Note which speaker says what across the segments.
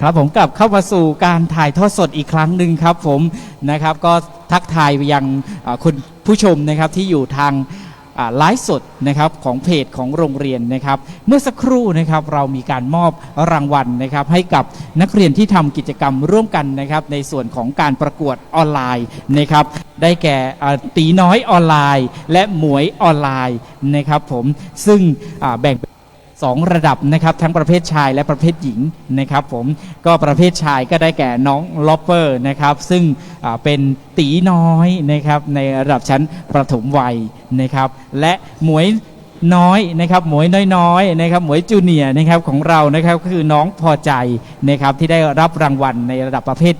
Speaker 1: ครับผมกลับเข้ามาสู่การถ่ายทอดสดอีกครั้งหนึ่งครับผมนะครับก็ทักทายไปยังคุณผู้ชมนะครับที่อยู่ทางไลฟ์สดนะครับของเพจของโรงเรียนนะครับ เมื่อสักครู่นะครับเรามีการมอบรางวัลนะครับให้กับนักเรียนที่ทำกิจกรรมร่วมกันนะครับในส่วนของการประกวดออนไลน์นะครับ ได้แก่ตีน้อยออนไลน์ และหมวยออนไลน์นะครับผมซึ่งแบ่งเป็น สองระดับนะครับทั้งประเภทชายและประเภทหญิงนะครับผมก็ประเภทชายก็ได้แก่น้องลอปเปอร์นะครับซึ่งเป็นตีน้อยนะครับในระดับชั้นประถมวัยนะครับและหมวยน้อยนะครับหมวยน้อยๆนะครับหมวยจูเนียนะครับของเรานะครับก็คือน้องพอใจนะครับที่ได้รับรางวัลในระดับประเภท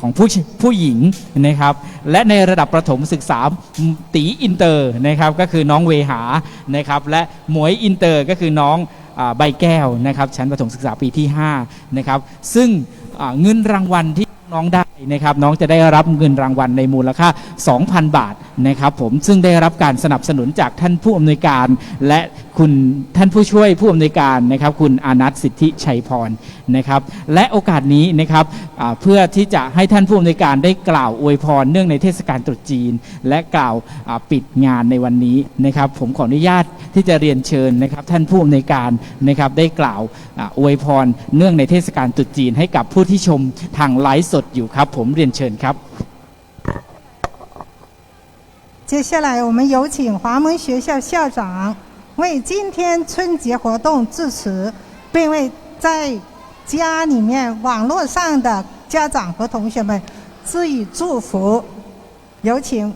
Speaker 1: ของผู้ผู้หญิงนะครับและในระดับประถมศึกษาตีอินเตอร์นะครับก็คือน้องเวหานะครับและหมวยอินเตอร์ก็คือน้อง ใบแก้วนะครับชั้นประถมศึกษาปีที่5นะครับซึ่งเงินรางวัลที่น้องได้นะครับน้องจะได้รับเงินรางวัลในมูลค่า 2,000 บาท นะครับผมซึ่งได้รับการสนับสนุนจากท่านผู้อำนวยการ และคุณท่านผู้ช่วยผู้อำนวยการนะครับคุณอานัทสิทธิชัยพรนะครับและโอกาสนี้นะครับเพื่อที่จะให้ท่านผู้อำนวยการได้กล่าวอวยพรเนื่องในเทศกาลตรุษจีน และกล่าวปิดงานในวันนี้นะครับ ผมขออนุญาตที่จะเรียนเชิญนะครับ ท่านผู้อำนวยการนะครับได้กล่าวอ่าอวยพรเนื่องในเทศกาลตรุษจีน ให้กับผู้ที่ชมทางไลฟ์สดอยู่ครับ ผมเรียนเชิญครับ
Speaker 2: 接下来，我们有请华门学校校长为今天春节活动致辞，并为在家里面、网络上的家长和同学们致以祝福。有请。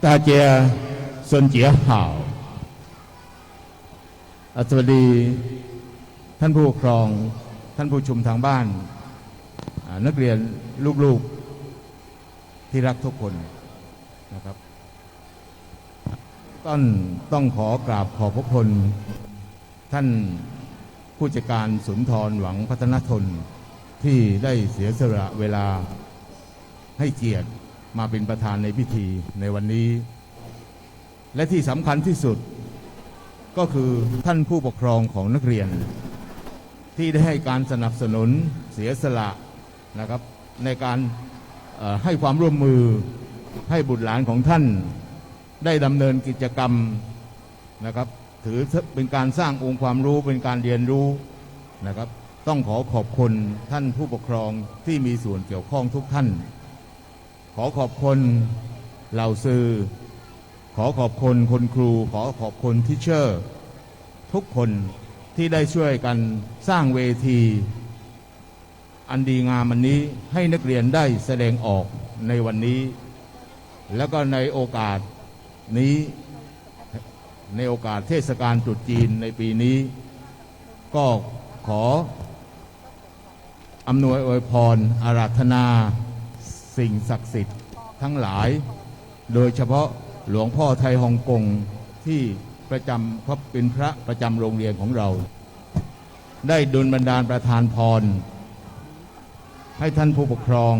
Speaker 3: 大家 ส่วนเจียห่าวสวัสดีท่านผู้ปกครองท่านผู้ชุมทางบ้าน นักเรียนลูกๆที่รักทุกคนนะครับต้นต้องขอกราบขอบพระคุณท่านผู้จัดการสุนทรหวังพัฒนทนที่ได้เสียสละเวลาให้เกียรติมาเป็นประธานในพิธีในวันนี้ และที่สำคัญที่สุด ก็คือท่านผู้ปกครองของนักเรียน ที่ได้ให้การสนับสนุนเสียสละนะครับ ในการให้ความร่วมมือให้บุตรหลานของท่าน ได้ดำเนินกิจกรรมนะครับ ถือเป็นการสร้างองค์ความรู้เป็นการเรียนรู้นะครับ ต้องขอขอบคุณท่านผู้ปกครองที่มีส่วนเกี่ยวข้องทุกท่าน ขอขอบคุณเหล่าสื่อ ขอขอบคุณคุณครู ขอขอบคุณทิเชอร์ ทุกคนที่ได้ช่วยกันสร้างเวที อันดีงามอันนี้ให้นักเรียนได้แสดงออกในวันนี้ แล้วก็ในโอกาสนี้ในโอกาสเทศกาลตรุษจีนในปีนี้ ก็ขออำนวยอวยพรอาราธนา สิ่งศักดิ์สิทธิ์ทั้งหลาย โดยเฉพาะ หลวงพ่อไทยฮ่องกงที่ประจำพระเป็นพระประจำโรงเรียนของเรา ได้ดลบันดาลประทานพร ให้ท่านผู้ปกครอง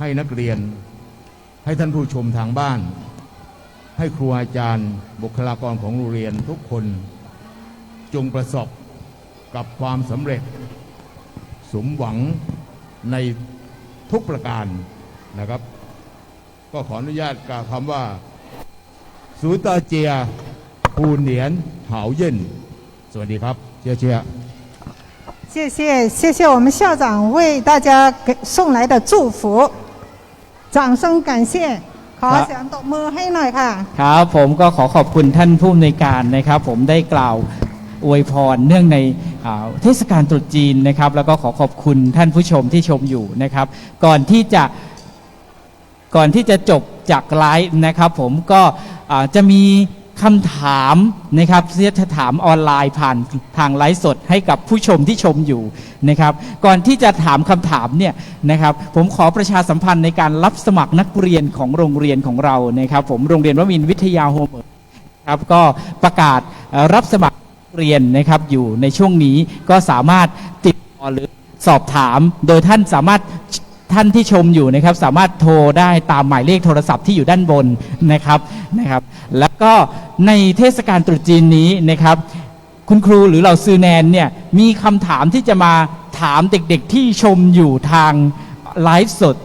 Speaker 3: ให้นักเรียน ให้ท่านผู้ชมทางบ้าน ให้ครูอาจารย์ บุคลากรของโรงเรียนทุกคน จงประสบกับความสำเร็จ สมหวังในทุกประการนะครับ ก็ขออนุญาตกล่าวคำว่า สูตาเจียภูเหนียนหาวเย็นสวัสดีครับเชียร์เชียร์
Speaker 2: 谢谢谢谢我们校长为大家给送来的祝福，掌声感谢。ขอเสียงตบมือให้หน่อยค่ะ
Speaker 1: ครับผมก็ขอขอบคุณท่านผู้อำนวยการนะครับ ผมได้กล่าวอวยพรเนื่องในอ่าเทศกาลตรุษจีนนะครับ แล้วก็ขอขอบคุณท่านผู้ชมที่ชมอยู่นะครับ ก่อนที่จะ ก่อนที่จะจบจากไลฟ์นะครับ ผมก็จะมีคำถามนะครับที่จะถามออนไลน์ผ่านทางไลฟ์สดให้กับผู้ชมที่ชมอยู่นะครับ ก่อนที่จะถามคำถามเนี่ยนะครับ ผมขอประชาสัมพันธ์ในการรับสมัครนักเรียนของโรงเรียนของเรานะครับ ผมโรงเรียนวมินวิทยาโฮมครับก็ประกาศรับสมัครเรียนนะครับอยู่ในช่วงนี้ก็สามารถติดต่อหรือสอบถาม โดยท่านสามารถ ท่านที่ชมอยู่นะครับสามารถโทรได้ตามหมายเลขโทรศัพท์ที่อยู่ด้านบนนะครับนะครับ แล้วก็ในเทศกาลตรุษจีนนี้นะครับคุณครูหรือเราซือแนนเนี่ยมีคำถามที่จะมาถามเด็กๆที่ชมอยู่ทางไลฟ์สด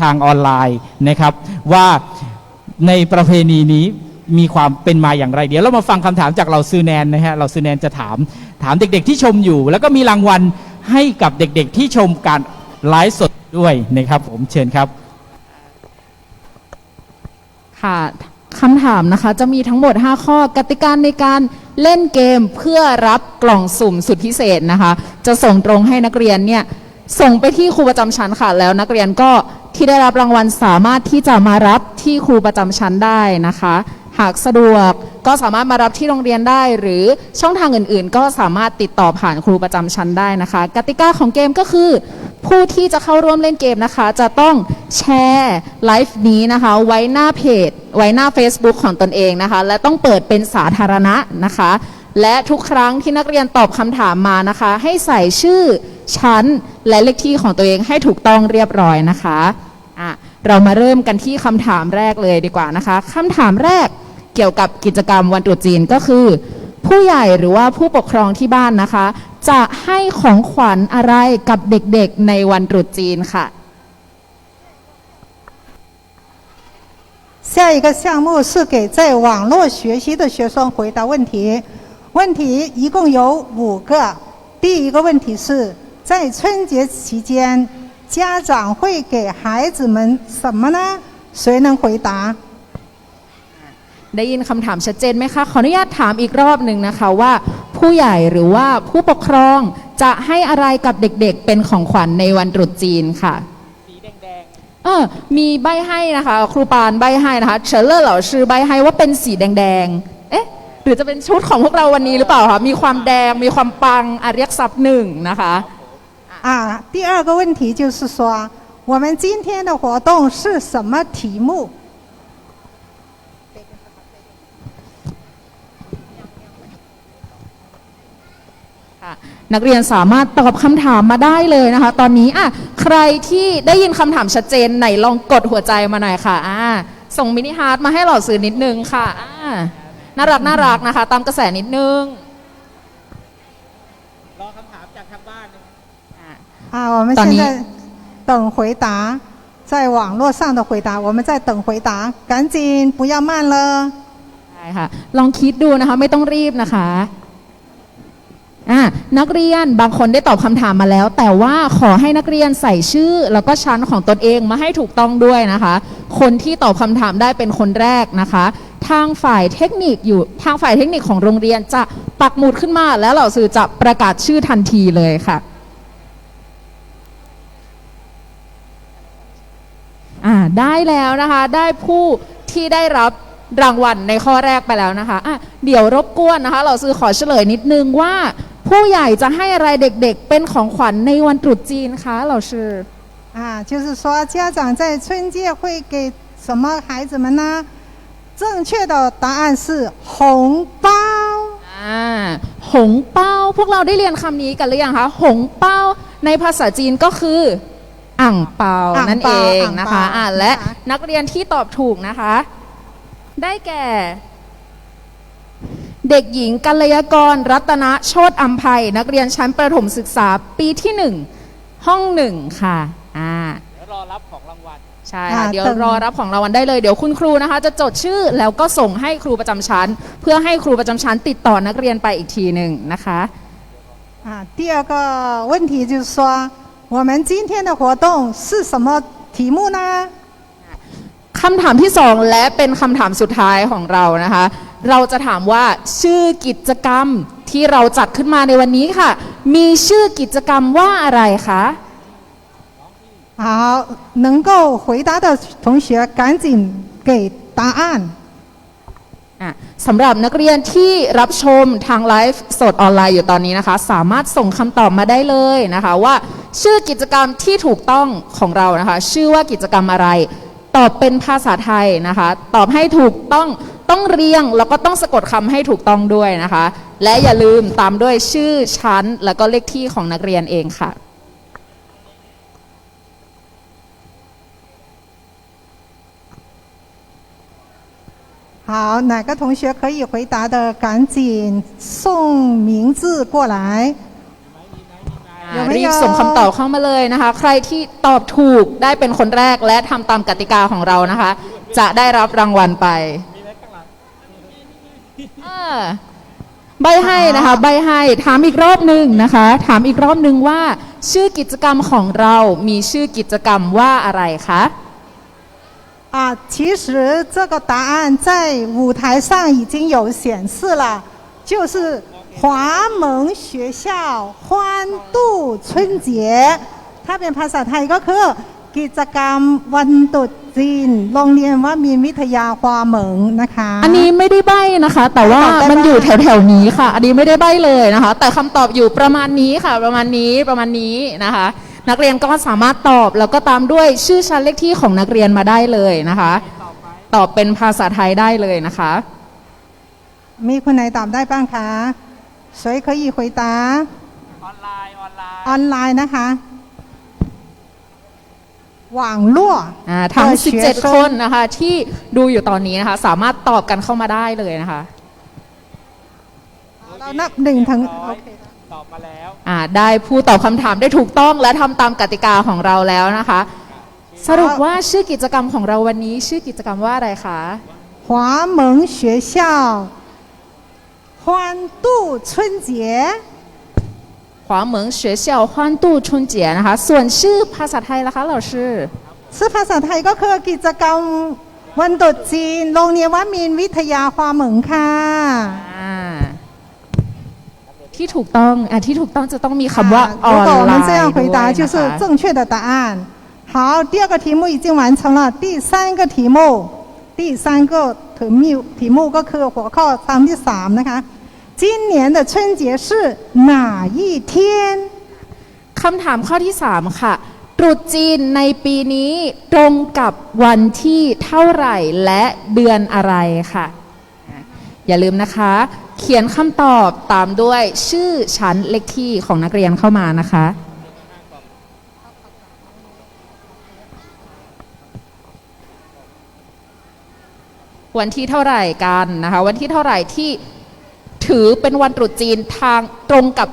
Speaker 1: ทางออนไลน์นะครับ ว่าในประเพณีนี้มีความเป็นมาอย่างไร เดี๋ยวเรามาฟังคำถามจากเราซือแนนนะฮะเราซือแนนจะถามถามเด็กๆที่ชมอยู่ แล้วก็มีรางวัลให้กับเด็กๆที่ชมการไลฟ์สด ด้วยนะครับ ผมเชิญครับ
Speaker 4: ค่ะคำถามนะคะจะมีทั้งหมด 5 ข้อกติกาในการเล่นเกมเพื่อรับกล่องสุ่มสุดพิเศษนะคะ จะส่งตรงให้นักเรียนเนี่ยส่งไปที่ครูประจำชั้นค่ะ แล้วนักเรียนก็ที่ได้รับรางวัลสามารถที่จะมารับที่ครูประจำชั้นได้นะคะ หากสะดวกก็สามารถมารับที่โรงเรียนได้ หรือช่องทางอื่นๆ ก็สามารถติดต่อผ่านครูประจำชั้นได้นะคะ กติกาของเกมก็คือ ผู้ที่จะเข้าร่วมเล่นเกมนะคะ จะต้องแชร์ไลฟ์นี้นะคะ ไว้หน้าเพจ ไว้หน้า Facebook ของตนเองนะคะ และต้องเปิดเป็นสาธารณะนะคะ และทุกครั้งที่นักเรียนตอบคำถามมานะคะ ให้ใส่ชื่อชั้นและเลขที่ของตัวเองให้ถูกต้องเรียบร้อยนะคะอะเรามาเริ่มกันที่คำถามแรกเลยดีกว่านะคะคำถามแรก เกี่ยวกับกิจกรรมวันตรุษจีนก็คือ ผู้ใหญ่หรือว่าผู้ปกครองที่บ้านนะคะ จะให้ของขวัญอะไรกับเด็กๆในวันตรุษจีนค่ะ
Speaker 2: 下一个项目是给在网络学习的学生回答问题，问题一共有五个。第一个问题是在春节期间，家长会给孩子们什么呢？谁能回答？
Speaker 4: ได้ยินคำถามชัดเจนไหมคะ ขออนุญาตถามอีกรอบหนึ่งนะคะว่า ผู้ใหญ่หรือว่าผู้ปกครองจะให้อะไรกับเด็กๆ เป็นของขวัญในวันตรุษจีนค่ะ
Speaker 1: สีแดง
Speaker 4: เออ มีใบให้นะคะ ครูปานใบให้นะคะเฉินเลอร์เหล่าชื่อใบให้ว่าเป็นสีแดงๆ เอ๊ะ หรือจะเป็นชุดของพวกเราวันนี้หรือเปล่าคะ มีความแดง มีความปังอาเรียกซับหนึ่งนะคะ
Speaker 2: 啊，第二个问题就是说，我们今天的活动是什么题目？
Speaker 4: นักเรียนสามารถตอบคำถามมาได้เลยนะคะ ตอนนี้อ่ะใครที่ได้ยินคำถามชัดเจนไหนลองกดหัวใจมาหน่อยค่ะอ่าส่งมินิฮาร์ดมาให้เหล่าสื่อนิดนึงค่ะอ่าน่ารักน่ารักนะคะ ตามกระแสนิดนึง
Speaker 1: รอคำถามจากทางบ้านนะ
Speaker 4: อ่ะ
Speaker 2: 啊，我们
Speaker 4: 等你
Speaker 2: 现在等回答，在网络上的回答，我们在等回答，赶紧不要慢了。
Speaker 4: ได้ค่ะ ลองคิดดูนะคะ ไม่ต้องรีบนะคะ อะนักเรียนบางคนได้ตอบคำถามมาแล้ว แต่ว่าขอให้นักเรียนใส่ชื่อ แล้วก็ชั้นของตนเองมาให้ถูกต้องด้วยนะคะ คนที่ตอบคำถามได้เป็นคนแรกนะคะ ทางฝ่ายเทคนิคอยู่ทางฝ่ายเทคนิคของโรงเรียนจะปักหมุดขึ้นมา แล้วเหล่าสื่อจะประกาศชื่อทันทีเลยค่ะอ่าได้แล้วนะคะได้ผู้ที่ได้รับรางวัลในข้อแรกไปแล้วนะคะอะเดี๋ยวรบกวนนะคะ เราซื้อขอเฉลยนิดนึงว่า ผู้ใหญ่จะให้อะไรเด็กๆ เป็นของขวัญในวันตรุษจีนคะเราชื่อ
Speaker 2: 啊，就是说家长在春节会给什么孩子们呢？正确的答案是红包。
Speaker 4: อ่าหงเป้า พวกเราได้เรียนคำนี้กันหรือยังคะหงเป้าในภาษาจีนก็คืออ่างเปา
Speaker 2: อ่างเปา
Speaker 4: นั่นเองนะคะ
Speaker 2: อ่างเปา
Speaker 4: อ่าและ
Speaker 2: นะคะ
Speaker 4: นักเรียนที่ตอบถูกนะคะ ได้แก่ เด็กหญิงกัลยากร รัตนโชตอัมภัย นักเรียนชั้นประถมศึกษาปีที่หนึ่งห้องหนึ่งค่ะอ่า
Speaker 1: เดี๋ยวรอรับของรางวัล
Speaker 4: ใช่ค่ะ
Speaker 2: อ่า
Speaker 4: เดี๋ยว
Speaker 2: ตึง
Speaker 4: รอรับของรางวัลได้เลย เดี๋ยวคุณครูนะคะ จะจดชื่อแล้วก็ส่งให้ครูประจำชั้น เพื่อให้ครูประจำชั้นติดต่อนักเรียนไปอีกทีหนึ่งนะคะ
Speaker 2: 啊，第二个问题就是说，我们今天的活动是什么题目呢？
Speaker 4: คำถามที่สองและเป็นคำถามสุดท้ายของเรานะคะ เราจะถามว่าชื่อกิจกรรมที่เราจัดขึ้นมาในวันนี้ค่ะ มีชื่อกิจกรรมว่าอะไรคะ
Speaker 2: 好，能够回答的同学赶紧给答案。
Speaker 4: อ่ะสำหรับนักเรียนที่รับชมทางไลฟ์สดออนไลน์อยู่ตอนนี้นะคะ สามารถส่งคำตอบมาได้เลยนะคะ ว่าชื่อกิจกรรมที่ถูกต้องของเรานะคะ ชื่อว่ากิจกรรมอะไร ตอบเป็นภาษาไทยนะคะ ตอบให้ถูกต้องต้องเรียงแล้วก็ต้องสะกดคำให้ถูกต้องด้วยนะคะ และอย่าลืมตามด้วยชื่อชั้น แล้วก็เลขที่ของนักเรียนเองค่ะ
Speaker 2: 好，哪个同学可以回答的，赶紧送名字过来。
Speaker 4: อ่า
Speaker 2: ยังไม่
Speaker 4: รีบ
Speaker 2: ยอม
Speaker 4: ส่งคำตอบเข้ามาเลยนะคะ ใครที่ตอบถูกได้เป็นคนแรกและทำตามกติกาของเรานะคะ จะได้รับรางวัลไปเออใบให้นะคะ ใบให้ถามอีกรอบหนึ่งนะคะ ถามอีกรอบหนึ่งว่า ชื่อกิจกรรมของเรามีชื่อกิจกรรมว่าอะไรคะ
Speaker 2: 啊，其实这个答案在舞台上已经有显示了，就是 华蒙学校欢度春节ถ้าเป็นภาษาไทยก็คือกิจกรรมวันตรุษจีนโรงเรียนวัดมีนวิทยาควาเหมิงนะคะ
Speaker 4: อันนี้ไม่ได้ใบนะคะ แต่ว่า
Speaker 2: ตอบได้
Speaker 4: มันอยู่
Speaker 2: บ้าง
Speaker 4: แถวๆนี้ค่ะ อันนี้ไม่ได้ใบเลยนะคะ แต่คำตอบอยู่ประมาณนี้ค่ะ ประมาณนี้ประมาณนี้นะคะ นักเรียนก็สามารถตอบแล้วก็ตามด้วยชื่อชั้นเลขที่ของนักเรียนมาได้เลยนะคะ ตอบเป็นภาษาไทยได้เลยนะคะ
Speaker 2: มีคนไหนตอบได้บ้างคะ 谁可以回答
Speaker 1: ออนไลน์ ออนไลน์
Speaker 2: ออนไลน์นะคะหว่างลั่ว
Speaker 4: อ่าทั้ง
Speaker 2: เปิดเชื้อ
Speaker 4: 17 คนนะคะ ที่ดูอยู่ตอนนี้นะคะ สามารถตอบกันเข้ามาได้เลยนะคะ
Speaker 2: เรานับหนึ่งถึงโอเค
Speaker 1: ตอบมาแล้ว
Speaker 4: อ่าได้ผู้ตอบคำถามได้ถูกต้องและทำตามกติกาของเราแล้วนะคะ สรุปว่าชื่อกิจกรรมของเราวันนี้ ชื่อกิจกรรมว่าอะไรคะ
Speaker 2: 华蒙学校 欢度春节
Speaker 4: ขวาเหมือง学校欢度春节นะคะ ส่วนชื่อภาษาไทยล่ะคะ老师
Speaker 2: ชื่อภาษาไทยก็คือกิจกรรมวันตรุษจีนโรงเรียนวัดมีนวิทยาควาเหมิงค่ะ
Speaker 4: อ่าที่ถูกต้องอ่ะที่ถูกต้องจะต้องมีคำว่าอ
Speaker 2: 如
Speaker 4: อน
Speaker 2: 果我
Speaker 4: ไล
Speaker 2: 们
Speaker 4: น์
Speaker 2: 这样回答，就
Speaker 4: ด้วย
Speaker 2: 是
Speaker 4: นะคะ
Speaker 2: 正确的答案。好，第二个题目已经完成了，第三个题目， 第三个题目题目ก็คือหัวข้อคำที่สามนะคะ今年的春节是哪一天？
Speaker 4: คำถามข้อที่ 3 ค่ะ ตรุษจีนในปีนี้ตรงกับวันที่เท่าไหร่และเดือนอะไรค่ะอ่ะ อย่าลืมนะคะ เขียนคำตอบตามด้วยชื่อชั้นเลขที่ของนักเรียนเข้ามานะคะ วันที่เท่าไหร่กันนะคะ วันที่เท่าไหร่ที่ถือเป็นวันตรุษจีนทางตรงกับ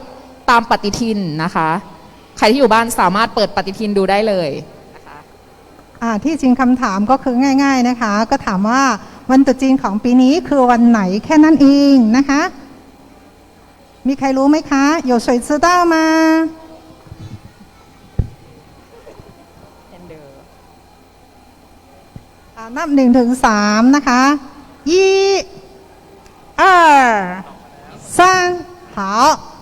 Speaker 4: ตามปฏิทินนะคะ ใครที่อยู่บ้านสามารถเปิดปฏิทินดูได้เลยนะคะ
Speaker 2: อ่าที่จริงคำถามก็คือง่าย ๆนะคะ ก็ถามว่าวันตรุษจีนของปีนี้คือวันไหนแค่นั้นเองนะคะ มีใครรู้ไหมคะ有谁知道吗 นับหนึ่งถึงสามนะคะ一二三好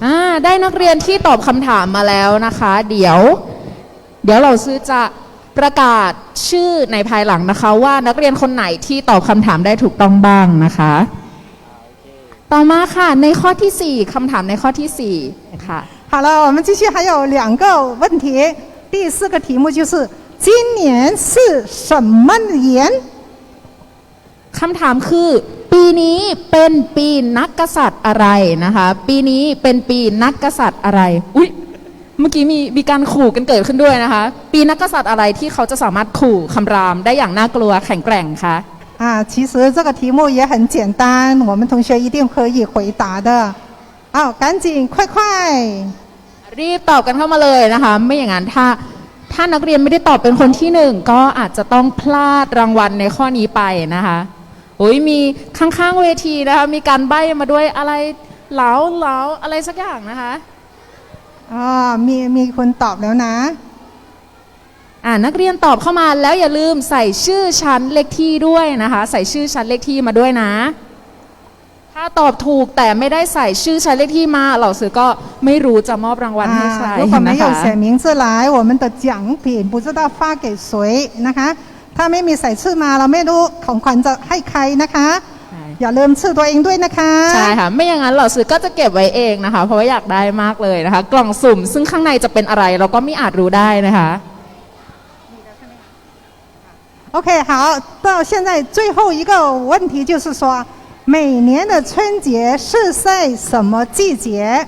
Speaker 4: อ่าได้นักเรียนที่ตอบคำถามมาแล้วนะคะ เดี๋ยว เดี๋ยวเราซื้อจะประกาศชื่อในภายหลังนะคะ ว่านักเรียนคนไหนที่ตอบคำถามได้ถูกต้องบ้างนะคะ ต่อมาค่ะในข้อที่ 4คำถามในข้อที่4ค่ะ
Speaker 2: 好了，我们继续，还有两个问题。第四个题目就是 今年是什么年？
Speaker 4: คำถามคือ ปีนี้เป็นปีนักกษัตริย์อะไรนะคะ ปีนี้เป็นปีนักกษัตริย์อะไร อุ๊ย เมื่อกี้มีมีการขู่กันเกิดขึ้นด้วยนะคะ ปีนักกษัตริย์อะไรที่เขาจะสามารถขู่คำรามได้อย่างน่ากลัวแข็งแกร่งคะ
Speaker 2: 啊，其实这个题目也很简单，我们同学一定可以回答的。好，赶紧快快！
Speaker 4: รีบตอบกันเข้ามาเลยนะคะ ไม่อย่างนั้นถ้า ถ้านักเรียนไม่ได้ตอบเป็นคนที่หนึ่งก็อาจจะต้องพลาดรางวัลในข้อนี้ไปนะคะโอ้ยมีข้างๆเวทีนะคะมีการใบ้มาด้วยอะไรเหลาเหลาอะไรสักอย่างนะคะ
Speaker 2: อ๋อมีมีคนตอบแล้วนะ
Speaker 4: อ่านักเรียนตอบเข้ามาแล้วอย่าลืมใส่ชื่อชั้นเลขที่ด้วยนะคะ ใส่ชื่อชั้นเลขที่มาด้วยนะ ถ้าตอบถูกแต่ไม่ได้ใส่ชื่อชั้นเลขที่มาเหล่าสื่อก็ไม่รู้จะมอบรางวัลให้ใคร
Speaker 2: 啊，如果没
Speaker 4: นะ
Speaker 2: 有
Speaker 4: คะ
Speaker 2: 写名字来，我们的奖品不知道发给谁นะคะ ถ้าไม่มีใส่ชื่อมาเราไม่รู้ของขวัญจะให้ใครนะคะ
Speaker 4: ใช่
Speaker 2: อย่าลืมชื่อตัวเองด้วยนะคะ
Speaker 4: ใช่ค่ะ ไม่อย่างนั้นเหล่าซื้อก็จะเก็บไว้เองนะคะ เพราะว่าอยากได้มากเลยนะคะ กล่องสุ่ม ซึ่งข้างในจะเป็นอะไรเราก็ไม่อาจรู้ได้นะคะ
Speaker 2: OK，好，到现在最后一个问题就是说， 每年的春节是在什么季节？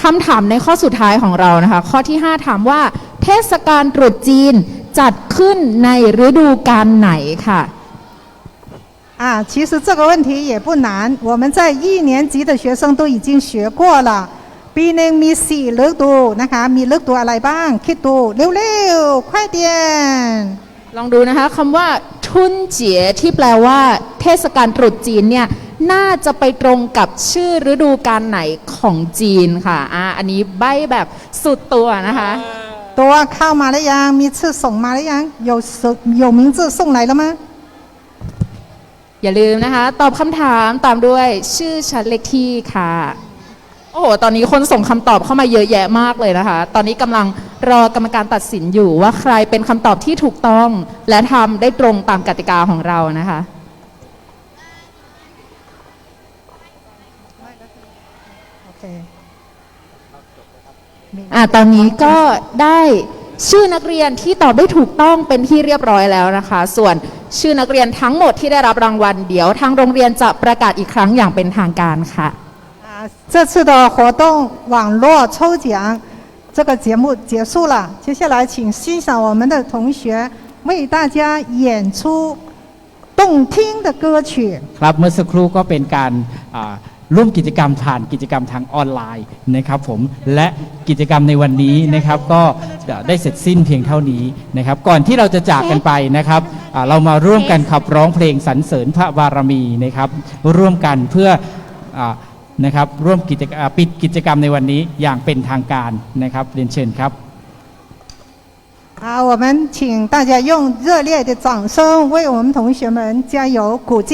Speaker 4: คำถามในข้อสุดท้ายของเรานะคะ ข้อที่ 5 ถามว่า เทศกาลตรุษจีนจัดขึ้นในฤดูกาลไหนค่ะ
Speaker 2: 啊，其实这个问题也不难，我们在一年级的学生都已经学过了。ปีหนึ่งมีสี่ฤดูนะคะ มีฤดูอะไรบ้าง คิดดูเร็วๆ快点
Speaker 4: ลองดูนะคะคำว่า ทุนเจียที่แปลว่า เทศกาลตรุษจีนเนี่ยน่าจะไปตรงกับชื่อฤดูกาลไหนของจีนค่ะอ่าอันนี้ใบแบบสุดตัวนะคะ
Speaker 2: ตัวเข้ามาแล้วยัง มีชื่อส่งมาแล้วยัง有有名字送来了吗
Speaker 4: อย่าลืมนะคะ ตอบคำถามตามด้วยชื่อชั้นเลขที่ค่ะ โอ้โห ตอนนี้คนส่งคำตอบเข้ามาเยอะแยะมากเลยนะคะ ตอนนี้กำลังรอกรรมการตัดสินอยู่ว่าใครเป็นคำตอบที่ถูกต้อง และทำได้ตรงตามกติกาของเรานะคะ
Speaker 2: โอเค
Speaker 4: อะตอนนี้ก็ได้ชื่อนักเรียนที่ตอบได้ถูกต้องเป็นที่เรียบร้อยแล้วนะคะ ส่วนชื่อนักเรียนทั้งหมดที่ได้รับรางวัลเดี๋ยวทางโรงเรียนจะประกาศอีกครั้งอย่างเป็นทางการค่ะ
Speaker 2: 啊，这次的活动网络抽奖这个节目结束了，接下来请欣赏我们的同学为大家演出动听的歌曲。
Speaker 1: ครับเมื่อสักครู่ก็เป็นการอ่าร่วมกิจกรรมผ่านกิจกรรมทางออนไลน์นะครับผมและกิจกรรมในวันนี้นะครับก็ได้เสร็จสิ้นเพียงเท่านี้นะครับ ก่อนที่เราจะจากกันไปนะครับอ่าเรามาร่วมกันขับร้องเพลงสรรเสริญพระบารมีนะครับ ร่วมกันเพื่ออา นะครับร่วมกิจกรรมอ่าปิดกิจกรรมในวันนี้อย่างเป็นทางการนะครับเรียนเชิญครับ
Speaker 2: 好，我们请大家用热烈的掌声为我们同学们加油鼓劲。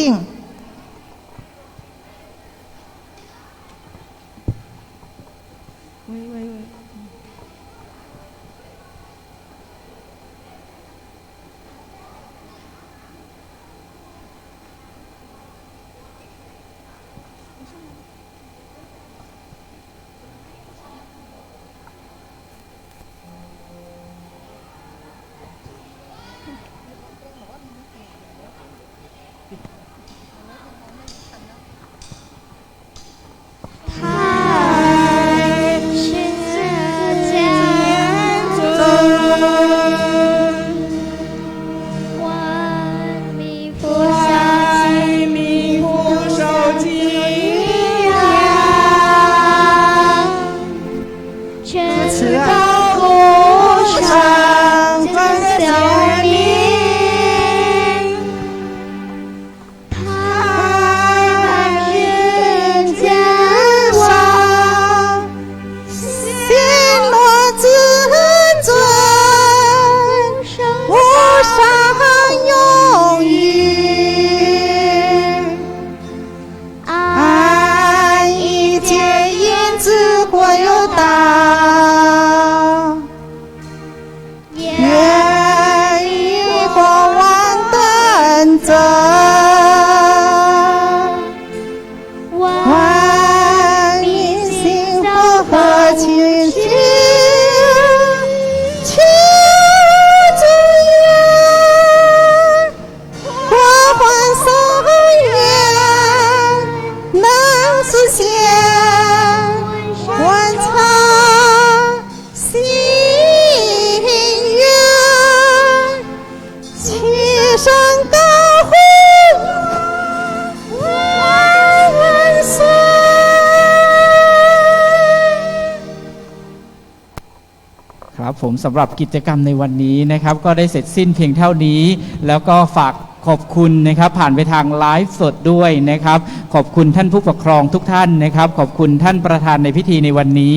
Speaker 1: ผมสำหรับกิจกรรมในวันนี้นะครับ ก็ได้เสร็จสิ้นเพียงเท่านี้ แล้วก็ฝากขอบคุณนะครับ ผ่านไปทางไลฟ์สดด้วยนะครับ ขอบคุณท่านผู้ปกครองทุกท่านนะครับ ขอบคุณท่านประธานในพิธีในวันนี้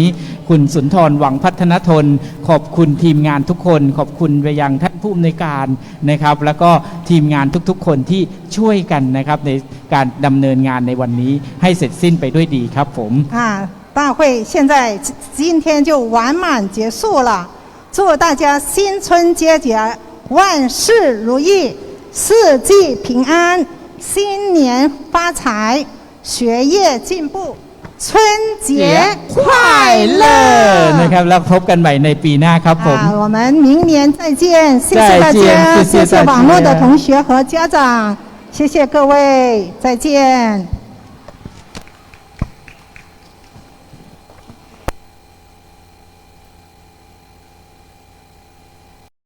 Speaker 1: คุณสุนทรหวังพัฒนทน ขอบคุณทีมงานทุกคน ขอบคุณไปยังท่านผู้อำนวยการนะครับ แล้วก็ทีมงานทุกๆ คนที่ช่วยกันนะครับ ในการดำเนินงานในวันนี้ให้เสร็จสิ้นไปด้วยดีครับผม
Speaker 2: 啊，大会现在今天就完满结束了， 祝大家新春佳节万事如意，四季平安，新年发财，学业进步，春节快乐！
Speaker 1: นะครับแล้วพบกันใหม่ในปีหน้าครับผม
Speaker 2: 啊，我们明年再见，谢谢大
Speaker 1: 再见
Speaker 2: 家，
Speaker 1: 谢谢
Speaker 2: 谢谢
Speaker 1: 大家
Speaker 2: 网络的同学和家长，谢谢各位，再见。